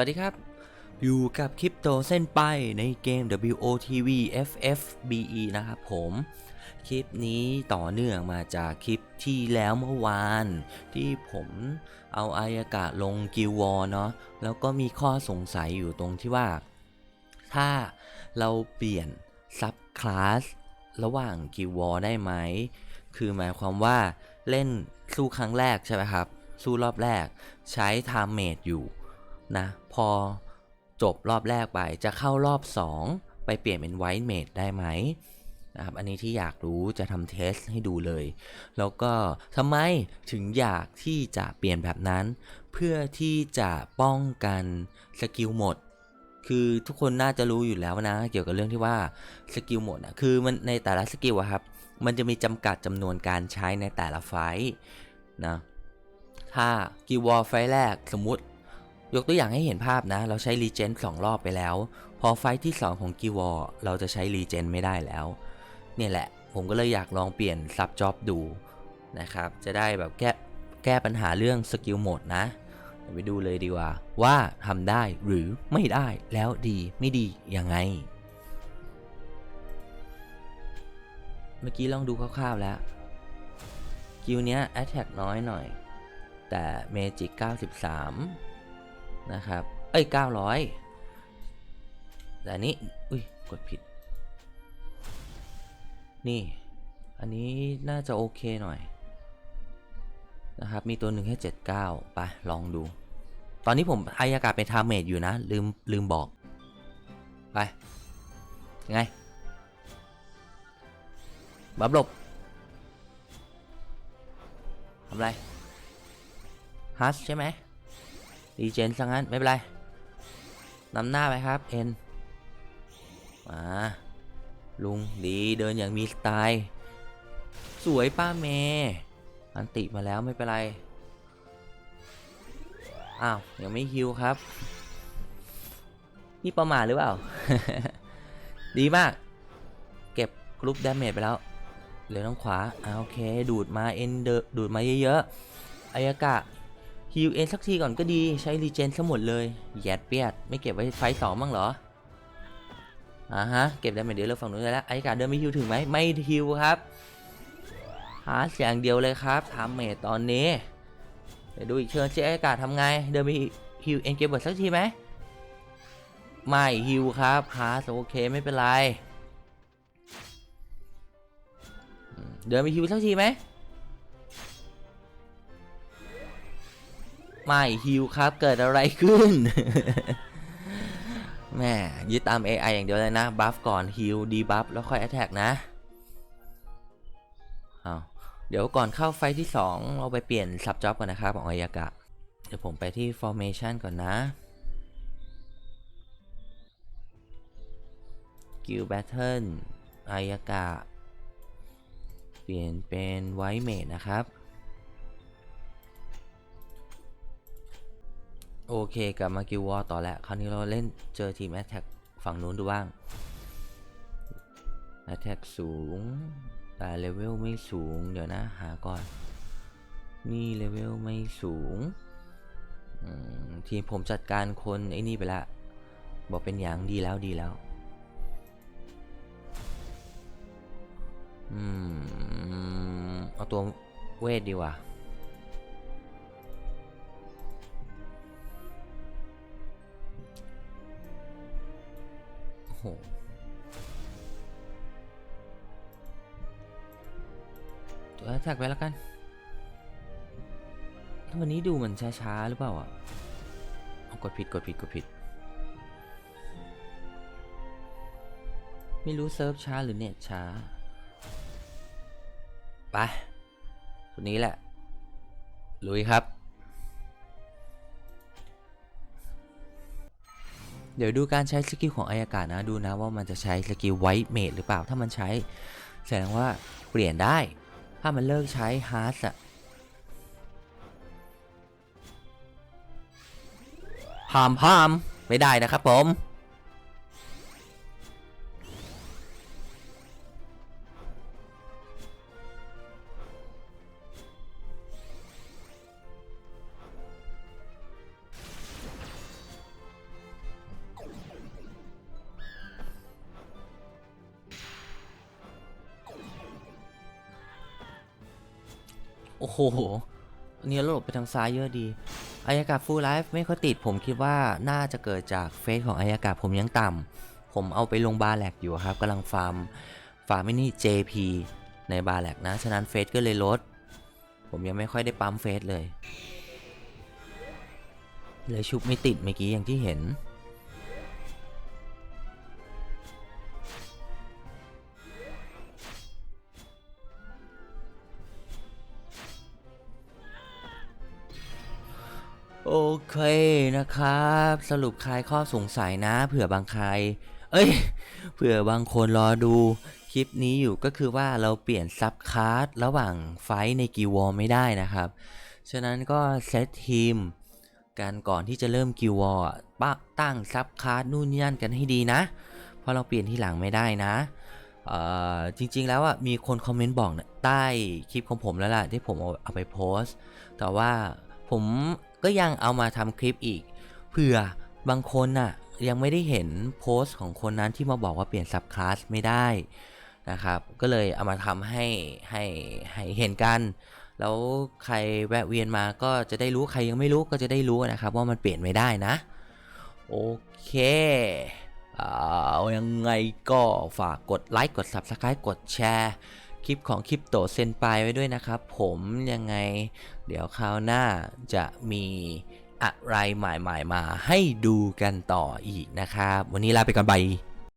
วัสดีครับ อยู่กับคริปโตเส้นไปในเกม WOTV FFBE นะครับผม คลิปนี้ต่อเนื่องมาจากคลิปที่แล้วเมื่อวาน ที่ผมเอาอายากะลงกิววอร์เนาะแล้วก็มีข้อสงสัยอยู่ตรงที่ว่า ถ้าเราเปลี่ยนซับคลาสระหว่างกิววอร์ได้ไหม คือหมายความว่าเล่นสู้ครั้งแรกใช่ไหมครับ สู้รอบแรกใช้ไทม์เมดอยู่ นะพอจบรอบแรกไปจะเข้ารอบ 2 ไปเปลี่ยนเป็นไวท์เมดได้ไหมนะครับอันนี้ที่อยากรู้จะทำเทสให้ดูเลย แล้วก็ทำไมถึงอยากที่จะเปลี่ยนแบบนั้น เพื่อที่จะป้องกันสกิลหมด คือทุกคนน่าจะรู้อยู่แล้วนะ เกี่ยวกับเรื่องที่ว่าสกิลหมดอะคือมันในแต่ละสกิลอะครับ มันจะมีจำกัดจำนวนการใช้ในแต่ละไฟท์นะถ้ากิวอลไฟท์แรกสมมติ ยกตัวอย่างให้เห็นภาพนะ เราใช้รีเจนสองรอบไปแล้ว พอไฟที่ 2 ของกิวอเราจะใช้รีเจนไม่ได้แล้ว เนี่ยแหละ ผมก็เลยอยากลองเปลี่ยนซับจ็อบดูนะครับ จะได้แบบแก้แก้ปัญหาเรื่องสกิลโหมดนะ ไปดูเลยดีกว่า ว่าทำได้หรือไม่ได้แล้วดีไม่ดียังไง เมื่อกี้ลองดูคร่าวๆแล้วกิลเนี้ย Attack น้อยหน่อย แต่ Magic 93 นะครับ เอ้ย 900 แต่อันนี้ อุ้ย กดผิด นี่ อันนี้น่าจะโอเคหน่อย นะครับ มีตัวหนึ่งแค่79ไปลองดู ตอนนี้ผมอายากาศเป็นทาเมดอยู่นะ ลืม ลืมบอก ไป ไง บับหลบทำไรฮัสใช่ไหม ดีเจนซะงั้น ไม่เป็นไรนำหน้าไปครับ เอ็น มา ลุงดีเดินอย่างมีสไตล์ สวยป้าเมย์อันติมาแล้วไม่เป็นไร อ้าว ยังไม่ฮิวครับ นี่ประมาทหรือเปล่า ดีมาก เก็บกรุ๊ปดาเมจไปแล้ว เหลือทางขวาอ่าโอเค ดูดมาเอ็นเดดูดมาเยอะๆอายากะ ฮิวเอ็นสักทีก่อนก็ดีใช้รีเจนทั้งหมดเลยแยดเปียด ไม่เก็บไว้ไฟสองบ้งเหรออ่าฮะ เก็บได้ไหมเดี๋ยวเราฝั่งนู้นได้แล้วอายาเดินไม่ฮิวถึงไหมไม่ฮิวครับหาอย่างเดียวเลยครับทำเมจตอนนี้เดี๋ยวดูอีกเชิญเจ๊อากาทำไง เดินไปฮิวเอ็นเก็บเบิร์ดสักทีไหมไม่ฮิวครับฮาร์โอเคไม่เป็นไร เดินไปฮิวสักทีไหม ไม่ฮิวครับเกิดอะไรขึ้น แม่ยึดตาม AI อย่างเดียวเลยนะ บัฟก่อนฮิวดีบัฟแล้วค่อยแอ t แทกนะเอาเดี๋ยวก่อนเข้าไฟที่ 2 เราไปเปลี่ยนซับจ็อบกันนะครับ ของอายากะ เดี๋ยวผมไปที่ formation ก่อนนะ กิลแบทเทิลอายากะ เปลี่ยนเป็นไวท์เมดนะครับ โอเคกลับมากิลวอร์ต่อแล้ว คราวนี้เราเล่นเจอทีมแอตแทกฝั่งนู้นดูบ้างแอตแทกสูง แต่เลเวลไม่สูง เดี๋ยวนะ หาก่อน นี่เลเวลไม่สูง ทีมผมจัดการคนไอ้นี่ไปละ บอกเป็นอย่างดีแล้วดีแล้ว อืม เอาตัวเวทดีกว่า โอ้โหตัวแท็กไปแล้วกันถ้าวันนี้ดูเหมือนช้าๆหรือเปล่าอะเอากดผิดกดผิดกดผิด ไม่รู้เซิร์ฟช้าหรือเน็ตช้า ไปตัวนี้แหละ ลุยครับ เดี๋ยวดูการใช้สกิลของอายากาศนะดูนะว่ามันจะใช้สกิลไวท์เมดหรือเปล่า ถ้ามันใช้แสดงว่าเปลี่ยนได้ ถ้ามันเลิกใช้ฮาร์สอะพามพามไม่ได้นะครับผม โอ้โหอันนี้เราหลบไปทางซ้ายเยอะดีอายากาฟูลไลฟ์ไม่ค่อยติดผมคิดว่าน่าจะเกิดจากเฟซของอายากาผมยังต่ำผมเอาไปลงบาร์แลกอยู่ครับกำลังฟาร์มฟาร์มไม่นี่ JP ในบาร์แลกนะ ฉะนั้นเฟซก็เลยลด ผมยังไม่ค่อยได้ปั๊มเฟซเลย เลยชุบไม่ติดเมื่อกี้อย่างที่เห็น โอเคนะครับ สรุปคลายข้อสงสัยนะ เผื่อบางใคร เอ้ย เผื่อบางคนรอดู คลิปนี้อยู่ก็คือว่าเราเปลี่ยนซับคาร์ดระหว่างไฟในกิววอลไม่ได้นะครับ ฉะนั้นก็เซตทีมกันก่อนที่จะเริ่มกิววอลปะตั้งซับคาร์ดนู่นนี่นั่นกันให้ดีนะ เพราะเราเปลี่ยนที่หลังไม่ได้นะจริงๆแล้วอะมีคนคอมเมนต์บอกนะใต้คลิปของผมแล้วล่ะที่ผมเอาเอาไปโพสต์แต่ว่าผม ก็ยังเอามาทำคลิปอีกเผื่อบางคนน่ะยังไม่ได้เห็นโพสต์ของคนนั้นที่มาบอกว่าเปลี่ยนซับคลาสไม่ได้นะครับ ก็เลยเอามาทำให้ให้ให้เห็นกัน แล้วใครแวะเวียนมาก็จะได้รู้ใครยังไม่รู้ก็จะได้รู้นะครับ ว่ามันเปลี่ยนไม่ได้นะ โอเคเอายังไงก็ฝากกดไลค์กด Subscribe กดแชร์ คลิปของคลิปโตเซนไปไว้ด้วยนะครับ ผมยังไง เดี๋ยวคราวหน้าจะมีอะไรใหม่ๆมาให้ดูกันต่ออีกนะครับ วันนี้ลาไปก่อนบาย